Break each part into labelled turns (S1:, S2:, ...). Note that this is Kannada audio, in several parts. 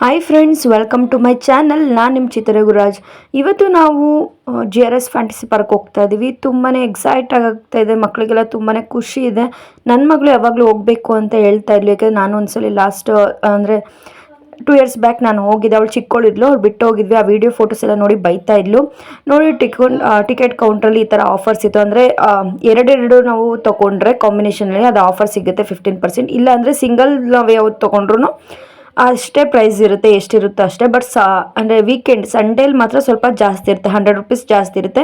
S1: Hi friends welcome to my channel ನಾನು ನಿಮ್ಮ ಚಿತ್ರಗುರಾಜ್. ಇವತ್ತು ನಾವು G R S fantasy park ಹೋಗ್ತಾ ಇದ್ದೀವಿ ತುಂಬಾ ಎಕ್ಸೈಟ್ ಆಗ್ತಾ ಇದೆ. ಮಕ್ಕಳಿಗೆಲ್ಲ ತುಂಬಾ ಖುಷಿ ಇದೆ. ನನ್ನ ಮಗಳು ಯಾವಾಗಲೂ ಹೋಗಬೇಕು ಅಂತ ಹೇಳ್ತಾ ಇದ್ಲು. ಯಾಕಂದರೆ ನಾನು ಒಂದ್ಸಲಿ ಲಾಸ್ಟ್ ಅಂದರೆ ಟೂ ಇಯರ್ಸ್ ಬ್ಯಾಕ್ ನಾನು ಹೋಗಿದ್ದೆ. ಅವಳು ಚಿಕ್ಕವಳಿದ್ಲು ಅವ್ಳು ಬಿಟ್ಟು ಹೋಗಿದ್ವಿ. ಆ ವಿಡಿಯೋ ಫೋಟೋಸ್ ಎಲ್ಲ ನೋಡಿ ಬೈತಾ ಇದ್ಲು. ನೋಡಿ ಟಿಕೆಟ್ ಟಿಕೆಟ್ ಕೌಂಟ್ರಲ್ಲಿ ಈ ಥರ ಆಫರ್ಸ್ ಇತ್ತು. ಅಂದರೆ ಎರಡೆರಡು ನಾವು ತೊಗೊಂಡ್ರೆ ಕಾಂಬಿನೇಷನಲ್ಲಿ ಅದು ಆಫರ್ ಸಿಗುತ್ತೆ ಫಿಫ್ಟೀನ್ ಪರ್ಸೆಂಟ್ ಇಲ್ಲ ಅಂದರೆ ಸಿಂಗಲ್ ನಾವು ಯಾವ್ದು ತೊಗೊಂಡ್ರು ಅಷ್ಟೇ ಪ್ರೈಸ್ ಇರುತ್ತೆ, ಎಷ್ಟಿರುತ್ತೋ ಅಷ್ಟೇ. ಬಟ್ ಸಾ, ಅಂದರೆ ವೀಕೆಂಡ್ ಸಂಡೇಲಿ ಮಾತ್ರ ಸ್ವಲ್ಪ ಜಾಸ್ತಿ ಇರುತ್ತೆ ಹಂಡ್ರೆಡ್ ರುಪೀಸ್ ಜಾಸ್ತಿ ಇರುತ್ತೆ.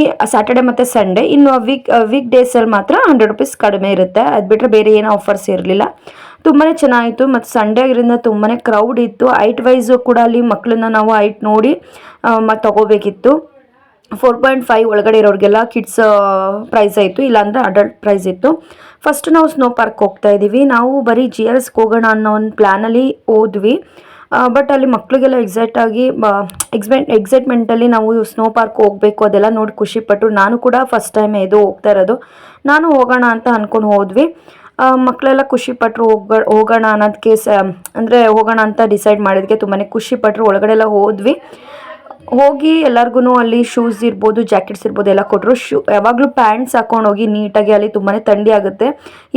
S1: ಈ ಸ್ಯಾಟರ್ಡೆ ಮತ್ತು ಸಂಡೇ ಇನ್ನು ವೀಕ್ ವೀಕ್ ಡೇಸಲ್ಲಿ ಮಾತ್ರ ಹಂಡ್ರೆಡ್ ರುಪೀಸ್ ಕಡಿಮೆ ಇರುತ್ತೆ. ಅದು ಬಿಟ್ಟರೆ ಬೇರೆ ಏನು ಆಫರ್ಸ್ ಇರಲಿಲ್ಲ. ತುಂಬಾ ಚೆನ್ನಾಗಿತ್ತು, ಮತ್ತು ಸಂಡೇ ಆಗಿರೋದ್ರಿಂದ ತುಂಬಾ ಕ್ರೌಡ್ ಇತ್ತು. ಐಟ್ ವೈಸು ಕೂಡ ಅಲ್ಲಿ ಮಕ್ಕಳನ್ನ ನಾವು ಐಟ್ ನೋಡಿ ಮತ್ತು ತೊಗೋಬೇಕಿತ್ತು. ಫೋರ್ ಪಾಯಿಂಟ್ ಫೈವ್ ಒಳಗಡೆ ಇರೋರಿಗೆಲ್ಲ ಕಿಡ್ಸ್ ಪ್ರೈಸ್ ಆಯಿತು. ಇಲ್ಲಾಂದರೆ ಅಡಲ್ಟ್ ಪ್ರೈಸ್ ಇತ್ತು. ಫಸ್ಟ್ ನಾವು ಸ್ನೋ ಪಾರ್ಕ್ ಹೋಗ್ತಾ ಇದ್ದೀವಿ ನಾವು ಬರೀ ಜಿ ಆರ್ ಎಸ್ಗೆ ಹೋಗೋಣ ಅನ್ನೋ ಒಂದು ಪ್ಲ್ಯಾನಲ್ಲಿ ಹೋದ್ವಿ. ಬಟ್ ಅಲ್ಲಿ ಮಕ್ಕಳಿಗೆಲ್ಲ ಎಕ್ಸೈಟ್ ಆಗಿ ಎಕ್ಸೈಟ್ ಎಕ್ಸೈಟ್ಮೆಂಟಲ್ಲಿ ನಾವು ಸ್ನೋ ಪಾರ್ಕ್ ಹೋಗಬೇಕು, ಅದೆಲ್ಲ ನೋಡಿ ಖುಷಿಪಟ್ಟು ನಾನು ಕೂಡ ಫಸ್ಟ್ ಟೈಮ್ ಇದು ಹೋಗ್ತಾ ಇರೋದು. ನಾನು ಹೋಗೋಣ ಅಂತ ಅಂದ್ಕೊಂಡು ಹೋದ್ವಿ. ಮಕ್ಕಳೆಲ್ಲ ಖುಷಿಪಟ್ಟರು ಹೋಗ, ಹೋಗೋಣ ಅನ್ನೋದಕ್ಕೆ ಸ, ಅಂದರೆ ಹೋಗೋಣ ಅಂತ ಡಿಸೈಡ್ ಮಾಡಿದ್ದಕ್ಕೆ ತುಂಬಾ ಖುಷಿಪಟ್ಟರು ಒಳಗಡೆ ಎಲ್ಲ ಹೋದ್ವಿ. ಹೋಗಿ ಎಲ್ಲರಿಗೂ ಅಲ್ಲಿ ಶೂಸ್ ಇರ್ಬೋದು ಜಾಕೆಟ್ಸ್ ಇರ್ಬೋದು ಎಲ್ಲ ಕೊಟ್ಟರು ಶೂ ಯಾವಾಗಲೂ ಪ್ಯಾಂಟ್ಸ್ ಹಾಕೊಂಡು ಹೋಗಿ ನೀಟಾಗಿ ಅಲ್ಲಿ ತುಂಬಾ ಥಂಡಿ ಆಗುತ್ತೆ.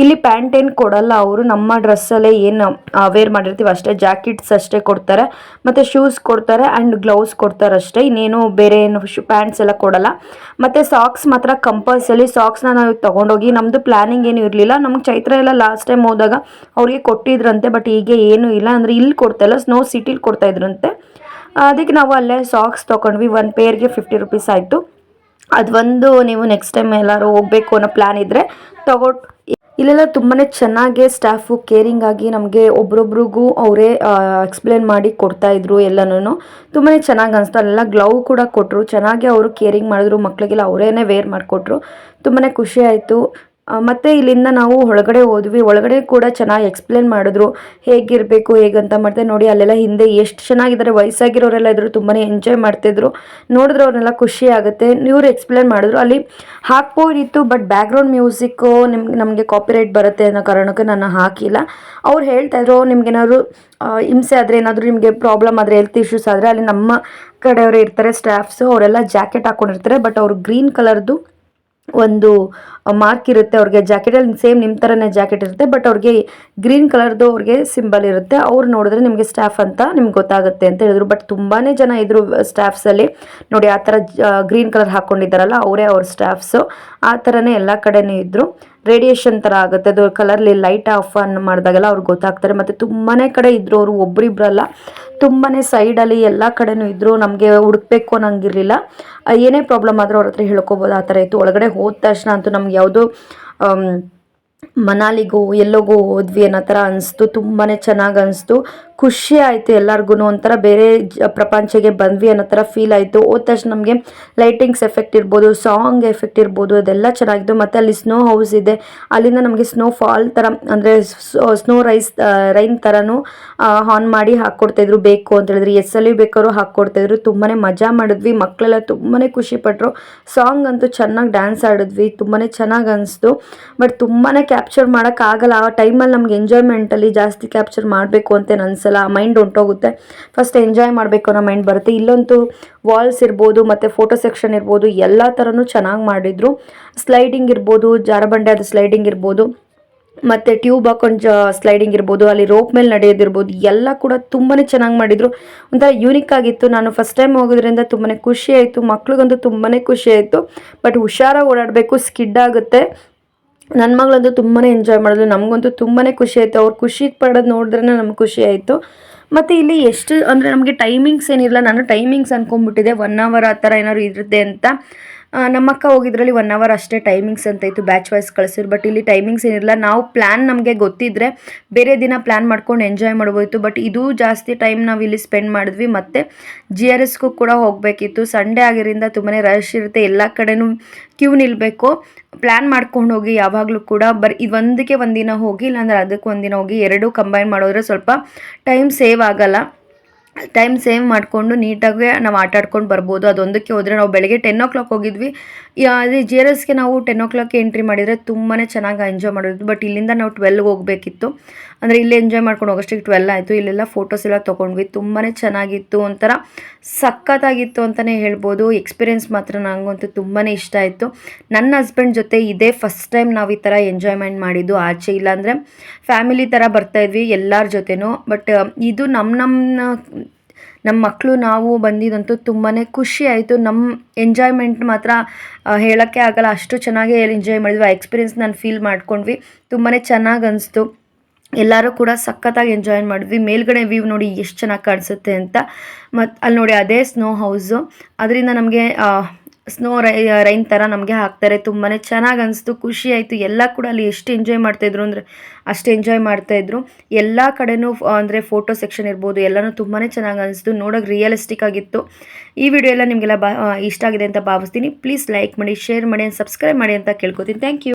S1: ಇಲ್ಲಿ ಪ್ಯಾಂಟ್ ಏನು ಕೊಡಲ್ಲ ಅವರು. ನಮ್ಮ ಡ್ರೆಸ್ಸಲ್ಲೇ ಏನು ವೇರ್ ಮಾಡಿರ್ತೀವಿ ಅಷ್ಟೇ. ಜಾಕೆಟ್ಸ್ ಅಷ್ಟೇ ಕೊಡ್ತಾರೆ. ಮತ್ತು ಶೂಸ್ ಕೊಡ್ತಾರೆ ಆ್ಯಂಡ್ ಗ್ಲೌಸ್ ಕೊಡ್ತಾರೆ ಅಷ್ಟೇ. ಇನ್ನೇನು ಬೇರೆ ಏನು ಶೂ ಪ್ಯಾಂಟ್ಸ್ ಎಲ್ಲ ಕೊಡಲ್ಲ. ಮತ್ತು ಸಾಕ್ಸ್ ಮಾತ್ರ ಕಂಪಲ್ಸರಿ ಸಾಕ್ಸ್ನ ನಾವು ತೊಗೊಂಡೋಗಿ ನಮ್ಮದು ಪ್ಲ್ಯಾನಿಂಗ್ ಏನು ಇರಲಿಲ್ಲ. ನಮ್ಗೆ ಚೈತ್ರ ಎಲ್ಲ ಲಾಸ್ಟ್ ಟೈಮ್ ಹೋದಾಗ ಅವ್ರಿಗೆ ಕೊಟ್ಟಿದ್ರಂತೆ ಬಟ್ ಈಗ ಏನೂ ಇಲ್ಲ. ಅಂದರೆ ಇಲ್ಲಿ ಕೊಡ್ತಾಯಿಲ್ಲ ಸ್ನೋ ಸಿಟಿಲಿ ಕೊಡ್ತಾ ಇದ್ರಂತೆ. ಅದಕ್ಕೆ ನಾವು ಅಲ್ಲೇ ಸಾಕ್ಸ್ ತೊಗೊಂಡ್ವಿ ಒಂದು ಪೇರ್ಗೆ ಫಿಫ್ಟಿ ರುಪೀಸ್ ಆಯಿತು. ಅದೊಂದು ನೀವು ನೆಕ್ಸ್ಟ್ ಟೈಮ್ ಎಲ್ಲರೂ ಹೋಗಬೇಕು ಅನ್ನೋ ಪ್ಲ್ಯಾನ್ ಇದ್ದರೆ ತಗೋ ಇಲ್ಲೆಲ್ಲ ತುಂಬಾ ಚೆನ್ನಾಗಿ ಸ್ಟಾಫು ಕೇರಿಂಗ್ ಆಗಿ ನಮಗೆ ಒಬ್ರೊಬ್ರಿಗೂ ಅವರೇ ಎಕ್ಸ್ಪ್ಲೇನ್ ಮಾಡಿ ಕೊಡ್ತಾಯಿದ್ರು ಎಲ್ಲನೂ ತುಂಬಾ ಚೆನ್ನಾಗಿ ಅನಿಸ್ತು. ಅಲ್ಲೆಲ್ಲ ಗ್ಲೌ ಕೂಡ ಕೊಟ್ಟರು ಚೆನ್ನಾಗಿ ಅವರು ಕೇರಿಂಗ್ ಮಾಡಿದ್ರು. ಮಕ್ಕಳಿಗೆಲ್ಲ ಅವರೇನೆ ವೇರ್ ಮಾಡಿಕೊಟ್ರು. ತುಂಬಾ ಖುಷಿ ಆಯಿತು. ಮತ್ತು ಇಲ್ಲಿಂದ ನಾವು ಒಳಗಡೆ ಹೋದ್ವಿ. ಒಳಗಡೆ ಕೂಡ ಚೆನ್ನಾಗಿ ಎಕ್ಸ್ಪ್ಲೇನ್ ಮಾಡಿದ್ರು. ಹೇಗಿರಬೇಕು, ಹೇಗಂತ ಮಾಡಿದೆ ನೋಡಿ, ಅಲ್ಲೆಲ್ಲ ಹಿಂದೆ ಎಷ್ಟು ಚೆನ್ನಾಗಿದ್ದಾರೆ. ವಯಸ್ಸಾಗಿರೋರೆಲ್ಲ ಇದ್ರು ತುಂಬಾ ಎಂಜಾಯ್ ಮಾಡ್ತಿದ್ರು. ನೋಡಿದ್ರೆ ಅವ್ರನ್ನೆಲ್ಲ ಖುಷಿ ಆಗುತ್ತೆ. ಇವ್ರು ಎಕ್ಸ್ಪ್ಲೇನ್ ಮಾಡಿದ್ರು. ಅಲ್ಲಿ ಹಾಕ್ಬೋದಿತ್ತು ಬಟ್ ಬ್ಯಾಕ್ಗ್ರೌಂಡ್ ಮ್ಯೂಸಿಕ್ಕು ನಿಮ್ಗೆ ನಮಗೆ ಕಾಪಿರೈಟ್ ಬರುತ್ತೆ ಅನ್ನೋ ಕಾರಣಕ್ಕೆ ನಾನು ಹಾಕಿಲ್ಲ. ಅವ್ರು ಹೇಳ್ತಾಯಿದ್ರು ನಿಮ್ಗೇನಾದ್ರು ಹಿಂಸೆ ಆದರೆ, ಏನಾದರೂ ನಿಮಗೆ ಪ್ರಾಬ್ಲಮ್ ಆದರೆ ಹೆಲ್ತ್ ಇಶ್ಯೂಸ್ ಆದರೆ, ಅಲ್ಲಿ ನಮ್ಮ ಕಡೆಯವರು ಇರ್ತಾರೆ ಸ್ಟಾಫ್ಸು ಅವರೆಲ್ಲ ಜಾಕೆಟ್ ಹಾಕ್ಕೊಂಡಿರ್ತಾರೆ ಬಟ್ ಅವರು ಗ್ರೀನ್ ಕಲರ್ದು ಒಂದು ಮಾರ್ಕ್ ಇರುತ್ತೆ, ಅವ್ರಿಗೆ ಜಾಕೆಟಲ್ಲಿ ಸೇಮ್ ನಿಮ್ಮ ಥರನೇ ಜಾಕೆಟ್ ಇರುತ್ತೆ ಬಟ್ ಅವ್ರಿಗೆ ಗ್ರೀನ್ ಕಲರ್ದು ಅವ್ರಿಗೆ ಸಿಂಬಲ್ ಇರುತ್ತೆ. ಅವ್ರು ನೋಡಿದ್ರೆ ನಿಮಗೆ ಸ್ಟಾಫ್ ಅಂತ ನಿಮ್ಗೆ ಗೊತ್ತಾಗುತ್ತೆ ಅಂತ ಹೇಳಿದ್ರು. ಬಟ್ ತುಂಬಾ ಜನ ಇದ್ರು ಸ್ಟಾಫ್ಸಲ್ಲಿ ನೋಡಿ, ಆ ಥರ ಗ್ರೀನ್ ಕಲರ್ ಹಾಕ್ಕೊಂಡಿದ್ದಾರಲ್ಲ ಅವರೇ ಅವ್ರ ಸ್ಟಾಫ್ಸು ಆ ಥರನೇ ಎಲ್ಲ ಕಡೆನೂ ಇದ್ದರು ರೇಡಿಯೇಷನ್ ಥರ ಆಗುತ್ತೆ, ಅದು ಕಲರ್ಲಿ ಲೈಟ್ ಆಫ್ ಆನ್ ಮಾಡಿದಾಗೆಲ್ಲ ಅವ್ರಿಗೆ ಗೊತ್ತಾಗ್ತಾರೆ. ಮತ್ತು ತುಂಬಾ ಕಡೆ ಇದ್ದರು ಅವರು ಒಬ್ಬರಿಬ್ರಲ್ಲ ತುಂಬಾ ಸೈಡಲ್ಲಿ ಎಲ್ಲ ಕಡೆನೂ ಇದ್ದರು ನಮಗೆ ಹುಡುಕ್ಬೇಕು ಅನ್ನೋಂಗಿರಲಿಲ್ಲ. ಏನೇ ಪ್ರಾಬ್ಲಮ್ ಆದರೂ ಅವ್ರ ಹತ್ರ ಹೇಳ್ಕೊಬೋದು, ಆ ಥರ ಇತ್ತು. ಒಳಗಡೆ ಹೋದ ತಕ್ಷಣ ಅಂತೂ ನಮ್ಗೆ ಯಾವುದೋ ಮನಾಲಿಗೋ ಎಲ್ಲೋಗೋ ಹೋದ್ವಿ ಅನ್ನೋ ಥರ ಅನಿಸ್ತು ತುಂಬಾ ಚೆನ್ನಾಗಿ ಅನಿಸ್ತು. ಖುಷಿ ಆಯಿತು ಎಲ್ಲರಿಗೂ ಒಂಥರ ಬೇರೆ ಪ್ರಪಂಚಕ್ಕೆ ಬಂದ್ವಿ ಅನ್ನೋ ಥರ ಫೀಲ್ ಆಯಿತು. ಹೋದ ತಕ್ಷಣ ನಮಗೆ ಲೈಟಿಂಗ್ಸ್ ಎಫೆಕ್ಟ್ ಇರ್ಬೋದು ಸಾಂಗ್ ಎಫೆಕ್ಟ್ ಇರ್ಬೋದು, ಅದೆಲ್ಲ ಚೆನ್ನಾಗಿತ್ತು. ಮತ್ತು ಅಲ್ಲಿ ಸ್ನೋ ಹೌಸ್ ಇದೆ. ಅಲ್ಲಿಂದ ನಮಗೆ ಸ್ನೋ ಫಾಲ್ ಥರ, ಅಂದರೆ ಸ್ನೋ ರೈಸ್ ರೈನ್ ಥರನೂ ಆನ್ ಮಾಡಿ ಹಾಕ್ಕೊಡ್ತಾಯಿದ್ರು ಬೇಕು ಅಂತ ಹೇಳಿದ್ರೆ. ಎಸ್ಸಲ್ಲಿ ಬೇಕಾದ್ರೂ ಹಾಕ್ಕೊಡ್ತಾಯಿದ್ರು ತುಂಬಾ ಮಜಾ ಮಾಡಿದ್ವಿ. ಮಕ್ಕಳೆಲ್ಲ ತುಂಬಾ ಖುಷಿಪಟ್ಟರು ಸಾಂಗ್ ಅಂತೂ ಚೆನ್ನಾಗಿ ಡ್ಯಾನ್ಸ್ ಆಡಿದ್ವಿ. ತುಂಬಾ ಚೆನ್ನಾಗಿ ಅನಿಸ್ತು. ಬಟ್ ತುಂಬಾ ಕ್ಯಾಪ್ಚರ್ ಮಾಡೋಕ್ಕಾಗಲ್ಲ ಆ ಟೈಮಲ್ಲಿ ನಮ್ಗೆ ಎಂಜಾಯ್ಮೆಂಟಲ್ಲಿ ಜಾಸ್ತಿ ಕ್ಯಾಪ್ಚರ್ ಮಾಡಬೇಕು ಅಂತ ಅನ್ಸ ಸಲ ಮೈಂಡ್ ಹೊಂಟೋಗುತ್ತೆ ಫಸ್ಟ್ ಎಂಜಾಯ್ ಮಾಡಬೇಕು ಅನ್ನೋ ಮೈಂಡ್ ಬರುತ್ತೆ. ಇಲ್ಲಂತೂ ವಾಲ್ಸ್ ಇರ್ಬೋದು, ಮತ್ತು ಫೋಟೋ ಸೆಕ್ಷನ್ ಇರ್ಬೋದು, ಎಲ್ಲ ಥರನೂ ಚೆನ್ನಾಗಿ ಮಾಡಿದರು. ಸ್ಲೈಡಿಂಗ್ ಇರ್ಬೋದು, ಜಾರಬಂಡೆ ಅದು ಸ್ಲೈಡಿಂಗ್ ಇರ್ಬೋದು, ಮತ್ತು ಟ್ಯೂಬ್ ಹಾಕೊಂಡು ಸ್ಲೈಡಿಂಗ್ ಇರ್ಬೋದು, ಅಲ್ಲಿ ರೋಪ್ ಮೇಲೆ ನಡೆಯೋದಿರ್ಬೋದು, ಎಲ್ಲ ಕೂಡ ತುಂಬಾ ಚೆನ್ನಾಗಿ ಮಾಡಿದರು. ಒಂಥರ ಯೂನಿಕ್ ಆಗಿತ್ತು. ನಾನು ಫಸ್ಟ್ ಟೈಮ್ ಹೋಗೋದ್ರಿಂದ ತುಂಬಾ ಖುಷಿ ಆಯಿತು. ಮಕ್ಳಿಗಂತೂ ತುಂಬಾ ಖುಷಿ ಆಯಿತು. ಬಟ್ ಹುಷಾರಾಗಿ ಓಡಾಡಬೇಕು ಸ್ಕಿಡ್ ಆಗುತ್ತೆ. ನನ್ನ ಮಗಳಂತೂ ತುಂಬಾ ಎಂಜಾಯ್ ಮಾಡಿದ್ಲು. ನಮಗಂತೂ ತುಂಬಾ ಖುಷಿ ಆಯಿತು. ಅವ್ರು ಖುಷಿ ಪಡೋದು ನೋಡಿದ್ರೆ ನಮ್ಗೆ ಖುಷಿ ಆಯಿತು. ಮತ್ತು ಇಲ್ಲಿ ಎಷ್ಟು ಅಂದರೆ ನಮಗೆ ಟೈಮಿಂಗ್ಸ್ ಏನಿಲ್ಲ. ನಾನು ಟೈಮಿಂಗ್ಸ್ ಅಂದ್ಕೊಂಡ್ಬಿಟ್ಟಿದ್ದೆ ಒನ್ ಅವರ್ ಆ ಥರ ಏನಾದ್ರು ಇರುತ್ತೆ ಅಂತ. ನಮ್ಮಕ್ಕ ಹೋಗಿದ್ರಲ್ಲಿ ಒನ್ ಅವರ್ ಅಷ್ಟೇ ಟೈಮಿಂಗ್ಸ್ ಅಂತ ಇತ್ತು ಬ್ಯಾಚ್ ವೈಸ್ ಕಳಿಸಿದ್ರು. ಬಟ್ ಇಲ್ಲಿ ಟೈಮಿಂಗ್ಸ್ ಏನಿರಲ್ಲ ನಾವು ಪ್ಲ್ಯಾನ್ ನಮಗೆ ಗೊತ್ತಿದ್ದರೆ ಬೇರೆ ದಿನ ಪ್ಲ್ಯಾನ್ ಮಾಡ್ಕೊಂಡು ಎಂಜಾಯ್ ಮಾಡ್ಬೋದಿತ್ತು. ಬಟ್ ಇದು ಜಾಸ್ತಿ ಟೈಮ್ ನಾವು ಇಲ್ಲಿ ಸ್ಪೆಂಡ್ ಮಾಡಿದ್ವಿ. ಮತ್ತು ಜಿ ಆರ್ ಎಸ್ಗೂ ಕೂಡ ಹೋಗಬೇಕಿತ್ತು. ಸಂಡೇ ಆಗಿರಿಂದ ತುಂಬಾ ರಶ್ ಇರುತ್ತೆ. ಎಲ್ಲ ಕಡೆನೂ ಕ್ಯೂ ನಿಲ್ಲಬೇಕು ಪ್ಲ್ಯಾನ್ ಮಾಡ್ಕೊಂಡು ಹೋಗಿ ಯಾವಾಗಲೂ ಕೂಡ. ಬರೀ ಇದೊಂದಕ್ಕೆ ಒಂದಿನ ಹೋಗಿ, ಇಲ್ಲಾಂದ್ರೆ ಅದಕ್ಕೆ ಒಂದಿನ ಹೋಗಿ, ಎರಡೂ ಕಂಬೈನ್ ಮಾಡೋದ್ರೆ ಸ್ವಲ್ಪ ಟೈಮ್ ಸೇವ್ ಆಗಲ್ಲ. ಟೈಮ್ ಸೇವ್ ಮಾಡಿಕೊಂಡು ನೀಟಾಗಿ ನಾವು ಆಟ ಆಡ್ಕೊಂಡು ಬರ್ಬೋದು. ಅದೊಂದಕ್ಕೆ ಹೋದರೆ ನಾವು ಬೆಳಗ್ಗೆ ಟೆನ್ ಓ ಕ್ಲಾಕ್ ಹೋಗಿದ್ವಿ ಅದೇ ಜಿ ಆರ್ ಎಸ್ಗೆ ನಾವು ಟೆನ್ ಓ ಕ್ಲಾಕ್ ಎಂಟ್ರಿ ಮಾಡಿದರೆ ತುಂಬಾ ಚೆನ್ನಾಗಿ ಎಂಜಾಯ್ ಮಾಡಿದ್ವಿ. ಬಟ್ ಇಲ್ಲಿಂದ ನಾವು ಟ್ವೆಲ್ಗೆ ಹೋಗಬೇಕಿತ್ತು. ಅಂದರೆ ಇಲ್ಲೇ ಎಂಜಾಯ್ ಮಾಡ್ಕೊಂಡು ಹೋಗೋಷ್ಟಿಗೆ ಟ್ವೆಲ್ ಆಯಿತು. ಇಲ್ಲೆಲ್ಲ ಫೋಟೋಸ್ ಎಲ್ಲ ತೊಗೊಂಡ್ವಿ. ತುಂಬಾ ಚೆನ್ನಾಗಿತ್ತು. ಒಂಥರ ಸಖತ್ತಾಗಿತ್ತು ಅಂತಲೇ ಹೇಳ್ಬೋದು. ಎಕ್ಸ್ಪೀರಿಯೆನ್ಸ್ ಮಾತ್ರ ನನಗಂತೂ ತುಂಬಾ ಇಷ್ಟ ಆಯಿತು. ನನ್ನ ಹಸ್ಬೆಂಡ್ ಜೊತೆ ಇದೇ ಫಸ್ಟ್ ಟೈಮ್ ನಾವು ಈ ಥರ ಎಂಜಾಯ್ಮೆಂಟ್ ಮಾಡಿದ್ದು. ಆಚೆ ಇಲ್ಲಾಂದರೆ ಫ್ಯಾಮಿಲಿ ಥರ ಬರ್ತಾಯಿದ್ವಿ ಎಲ್ಲರ ಜೊತೆನೂ. ಬಟ್ ಇದು ನಮ್ಮ ನಮ್ಮ ನಮ್ಮ ಮಕ್ಕಳು ನಾವು ಬಂದಿದ್ದಂತೂ ತುಂಬಾ ಖುಷಿ ಆಯಿತು. ನಮ್ಮ ಎಂಜಾಯ್ಮೆಂಟ್ ಮಾತ್ರ ಹೇಳೋಕ್ಕೆ ಆಗಲ್ಲ. ಅಷ್ಟು ಚೆನ್ನಾಗಿ ಎಂಜಾಯ್ ಮಾಡಿದ್ವಿ. ಆ ಎಕ್ಸ್ಪೀರಿಯೆನ್ಸ್ ನಾನು ಫೀಲ್ ಮಾಡ್ಕೊಂಡ್ವಿ. ತುಂಬಾ ಚೆನ್ನಾಗಿ ಅನಿಸ್ತು. ಎಲ್ಲರೂ ಕೂಡ ಸಖತ್ತಾಗಿ ಎಂಜಾಯ್ ಮಾಡಿದ್ವಿ. ಮೇಲ್ಗಡೆ ವ್ಯೂ ನೋಡಿ ಎಷ್ಟು ಚೆನ್ನಾಗಿ ಕಾಣಿಸುತ್ತೆ ಅಂತ. ಮತ್ತು ಅಲ್ಲಿ ನೋಡಿ ಅದೇ ಸ್ನೋ ಹೌಸು ಅದರಿಂದ ನಮಗೆ ಸ್ನೋ ರೈ ರೈನ್ ಥರ ನಮಗೆ ಹಾಕ್ತಾರೆ. ತುಂಬಾ ಚೆನ್ನಾಗಿ ಅನಿಸ್ತು. ಖುಷಿ ಆಯಿತು. ಎಲ್ಲ ಕೂಡ ಅಲ್ಲಿ ಎಷ್ಟು ಎಂಜಾಯ್ ಮಾಡ್ತಾಯಿದ್ರು ಅಂದರೆ ಅಷ್ಟು ಎಂಜಾಯ್ ಮಾಡ್ತಾಯಿದ್ರು ಎಲ್ಲ ಕಡೆನೂ ಅಂದರೆ ಫೋಟೋ ಸೆಕ್ಷನ್ ಇರ್ಬೋದು, ಎಲ್ಲನೂ ತುಂಬಾ ಚೆನ್ನಾಗಿ ಅನಿಸ್ತು. ನೋಡೋಕೆ ರಿಯಲಿಸ್ಟಿಕ್ ಆಗಿತ್ತು. ಈ ವಿಡಿಯೋ ಎಲ್ಲ ನಿಮಗೆಲ್ಲ ಬಾ ಇಷ್ಟ ಆಗಿದೆ ಅಂತ ಭಾವಿಸ್ತೀನಿ. ಪ್ಲೀಸ್ ಲೈಕ್ ಮಾಡಿ ಶೇರ್ ಮಾಡಿ ಸಬ್ಸ್ಕ್ರೈಬ್ ಮಾಡಿ ಅಂತ ಕೇಳ್ಕೊತೀನಿ. Thank you